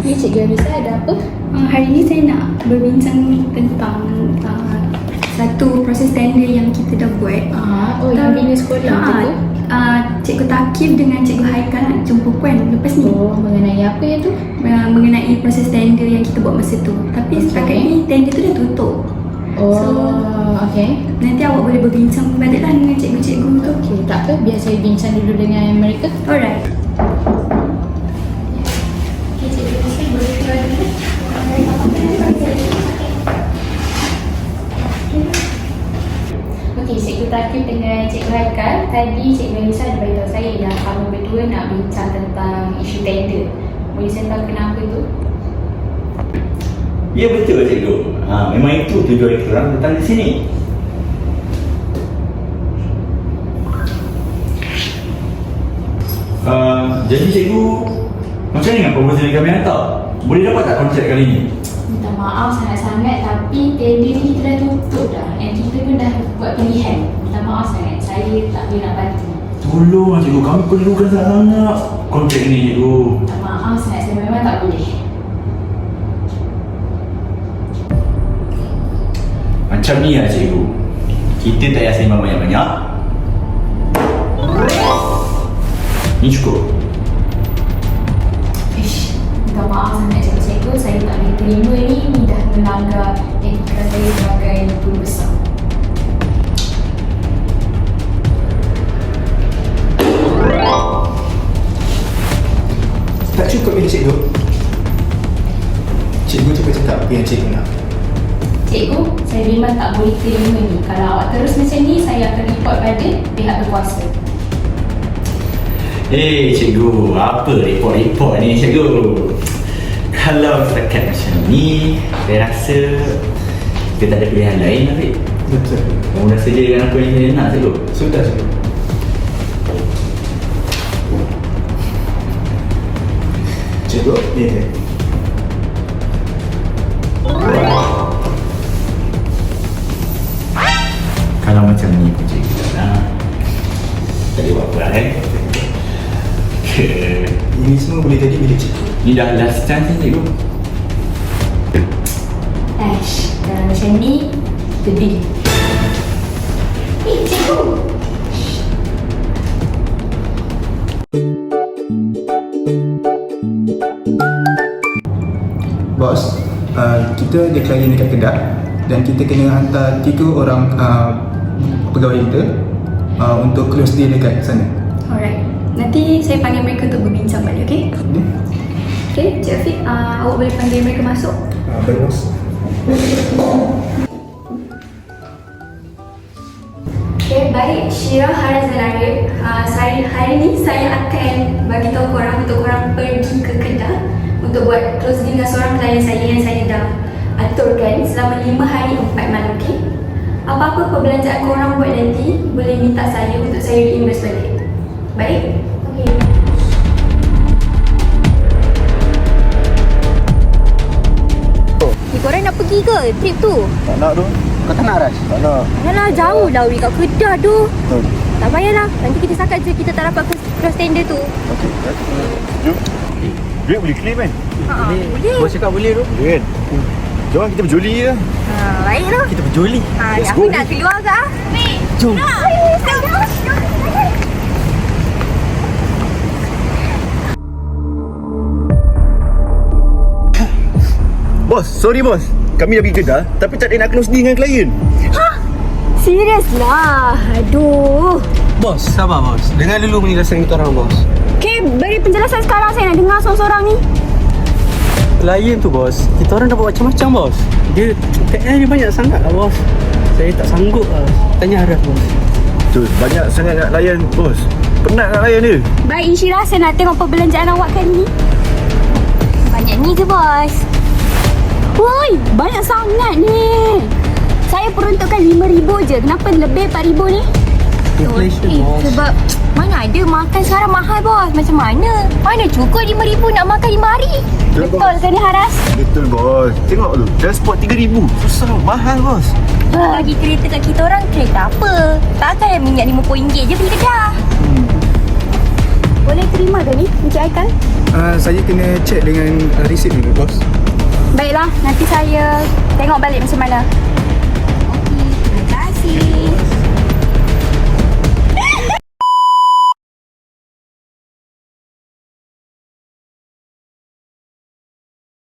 Cikgu Anissa ada apa? Uh, hari ini saya nak berbincang tentang uh, satu proses tender yang kita dah buat. Ah, oh yang bina sekolah Ah, tu uh, Cikgu Takif dengan Cikgu Haikal nak jumpa puan lepas ni. Oh, mengenai apa ya tu? Uh, mengenai proses tender yang kita buat masa tu. Tapi Okay. setakat ni tender tu dah tutup. Oh, So- okay. Nanti awak boleh berbincang baliklah dengan cikgu-cikgu tu. Okay, tak apa. Biar saya bincang dulu dengan mereka. Alright. Haikal Tadi Cikgu Anissa ada beritahu saya yang kamu berdua nak bincang tentang isu tender Boleh saya tahu kenapa tu? Ya betul cikgu. Ha, memang itu tujuan kita datang di sini. Uh, jadi cikgu, macam ni dengan proposal yang kami hantar? Boleh dapat tak kontrak kali ni? Minta maaf sangat-sangat tapi tender ni kita dah tutup dah And kita pun dah buat pilihan Minta maaf sangat, saya tak boleh nak bantu Tolong lah cikgu, kami perlukan sangat kontrak ni cikgu. Minta maaf sangat, saya memang tak boleh Macam ni lah cikgu. Kita tak payah sembang banyak-banyak. Ni cukup. Melanggar etika saya sebagai guru besar. Tak cukup bila cikgu. Cikgu cuba cakap yang cikgu nak. Cikgu, saya memang tak boleh terima ni. Kalau awak terus macam ni Saya akan report pada pihak berkuasa. Eh cikgu, apa report-report ni cikgu? Kalau setakat macam ni, saya rasa kita tak ada pilihan lain Afiq. Betul. Kamu dah sedia dengan apa yang saya nak cikgu? Sudah cikgu Cikgu, ni dia Kalau macam ni pun cikgu tak nak Tak ada buat apa lah eh Ini semua boleh jadi bila cikgu. Ni dah last chance ni cikgu. Ash, kalau macam ni Kita deal Eh, cikgu! Bos, uh, kita ada klien dekat Kedah Dan kita kena hantar tiga orang uh, pegawai kita uh, Untuk close deal dekat sana. Alright. Nanti saya panggil mereka untuk berbincang balik, okay? Ni, Okay, Cik Afiq, uh, awak boleh panggil mereka masuk. uh, baik bos Okay, baik Syirah Haraz dan Arif. Uh, saya, hari ni saya akan bagi tahu korang untuk korang pergi ke Kedah untuk buat close dengan seorang klien saya yang saya dah aturkan selama 5 hari 4 malam, okay? Apa-apa perbelanjaan korang buat nanti boleh minta saya untuk saya reimburse balik. Baik? Korang nak pergi ke trip tu? Tak nak tu. Kau tak nak Ras? Tak nak. Yalah jauh lah Uri kat Kedah tu. Betul. Tak payahlah. Nanti kita sakat je kita tak dapat cross- tender tu. Okey. Jom. Duit boleh claim kan? Ha, boleh. Bos cakap boleh tu. Boleh kan? Jom kita berjoli je. Ha, baik lah. Kita berjoli. Ha, Let's aku go. nak keluar ke? ah? Jom. Bos, sorry bos. Kami dah pergi Kedah tapi tak ada nak close deal dengan klien. Serius lah. Aduh. Bos, sabar bos. Dengar dulu penjelasan kita orang bos. Okay, beri penjelasan sekarang saya nak dengar seorang-seorang ni. Klien tu bos, kita orang dah buat macam-macam bos. Dia TR dia banyak sangat lah bos. Saya tak sanggup lah. Tanya Arif bos. Tu, banyak sangat nak layan bos. Penat nak layan dia. Baik Insyirah, saya nak tengok perbelanjaan awak kali ni. Banyak ni ke bos? Woi, banyak sangat ni. Saya peruntukkan RM5,000 je. Kenapa lebih RM4,000 ni? Inflation Eh, sebab mana ada makan sekarang mahal bos. Macam mana? Mana cukup RM5,000 nak makan 5 hari? Betul, ke ni Haras? Betul bos. Tengok tu, transport 3000. Susah, mahal bos. Bagi kereta kat kita orang, kereta apa? Takkan yang minyak RM50 je pergi Kedah. Boleh terima ke ni, Encik Aikal? uh, saya kena check dengan uh, receipt dulu bos. Baiklah, nanti saya tengok balik macam mana.